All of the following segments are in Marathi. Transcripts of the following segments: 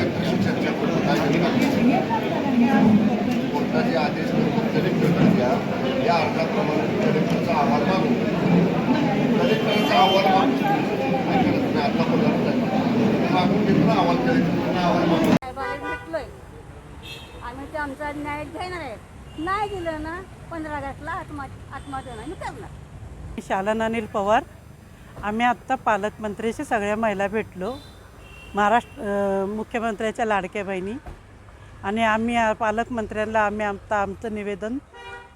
कलेक्टरशी आम्ही ते आमचा न्याय घेणार आहे. नाही दिलं ना पंधरा ऑगस्टला आत्मा आत्महत्या नाही शालन अनिल पवार. आम्ही आत्ता पालकमंत्र्याशी सगळ्या महिला भेटलो. महाराष्ट्र मुख्यमंत्र्याच्या लाडक्या बहिणी. आणि आम्ही पालकमंत्र्यांना आम्ही आमचं आमचं निवेदन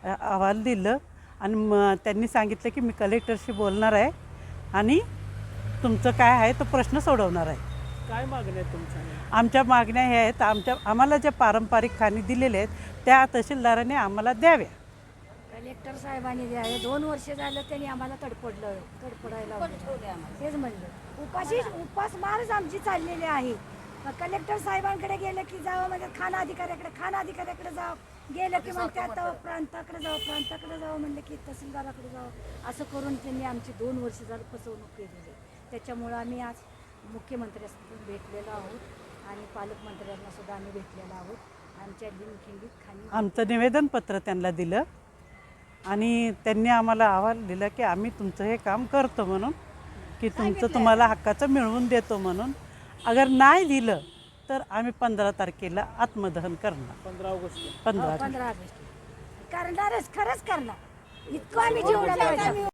अहवाल दिलं. आणि म त्यांनी सांगितलं की मी कलेक्टरशी बोलणार आहे. आणि तुमचं काय आहे तो प्रश्न सोडवणार आहे. काय मागण्या आहेत तुमच्या? आमच्या मागण्या ह्या आहेत आमच्या आम्हाला ज्या पारंपरिक खाणी दिलेल्या आहेत त्या तहसीलदाराने आम्हाला द्याव्या. कलेक्टर साहेबांनी द्यावे दोन वर्ष झालं त्यांनी आम्हाला तडपडलं तडपडायला लावलं. तेच म्हणलं. उपाशी उपास मारच आमची चाललेली आहे. मग कलेक्टर साहेबांकडे गेलं की जावं म्हणजे खाना अधिकाऱ्याकडे खाना अधिकाऱ्याकडे जावं. गेलं की मग त्या तो प्रांताकडे जावं प्रांताकडे जावं म्हणलं की तहसीलदाराकडे जावं. असं करून त्यांनी आमची दोन वर्ष झालं फसवणूक केलेली आहे. त्याच्यामुळं आम्ही आज मुख्यमंत्र्यांना भेटलेलो आहोत आणि पालकमंत्र्यांना सुद्धा आम्ही भेटलेलो आहोत. आमच्या लिमखिंडीत खाली आमचं निवेदनपत्र त्यांना दिलं. आणि त्यांनी आम्हाला अहवाल दिला की आम्ही तुमचं हे काम करतो म्हणून की तुमचं तुम्हाला हक्काचं मिळवून देतो म्हणून. अगर नाही दिलं तर आम्ही पंधरा तारखेला आत्मदहन करणार. पंधरा ऑगस्ट. पंधरा पंधरा ऑगस्ट. करणारच खरंच करणार. इतकं आम्ही जीवनाला